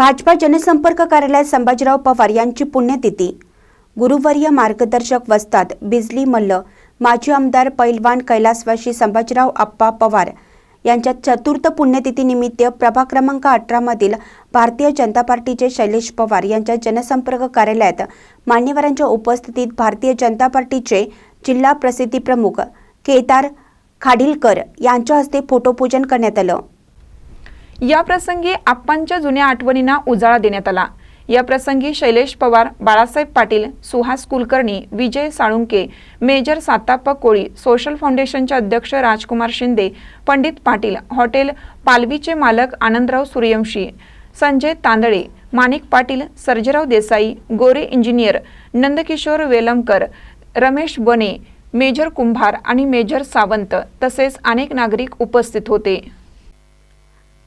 भाजपा जनसंपर्क कार्यालय संभाजीराव पवार यांची पुण्यतिथी. गुरुवर्य मार्गदर्शक वस्ताद बिजली मल्ल माजी आमदार पैलवान कैलासवाशी संभाजीराव आप्पा पवार यांच्या चतुर्थ पुण्यतिथीनिमित्त प्रभाग क्रमांक अठरामधील भारतीय जनता पार्टीचे शैलेश पवार यांच्या जनसंपर्क कार्यालयात मान्यवरांच्या उपस्थितीत भारतीय जनता पार्टीचे जिल्हा प्रसिद्धी प्रमुख केदार खाडीलकर यांच्या हस्ते फोटोपूजन करण्यात आलं. या प्रसंगी आप्पांच्या जुन्या आठवणींना उजाळा देण्यात आला. या प्रसंगी शैलेश पवार बाळासाहेब पाटील सुहास कुलकर्णी विजय साळुंके मेजर साताप्पा कोळी सोशल फाउंडेशनचे अध्यक्ष राजकुमार शिंदे पंडित पाटील हॉटेल पालवीचे मालक आनंदराव सूर्यवंशी संजय तांदळे माणिक पाटील सर्जेराव देसाई गोरे इंजिनियर नंदकिशोर वेलमकर रमेश बने मेजर कुंभार आणि मेजर सावंत तसेच अनेक नागरिक उपस्थित होते.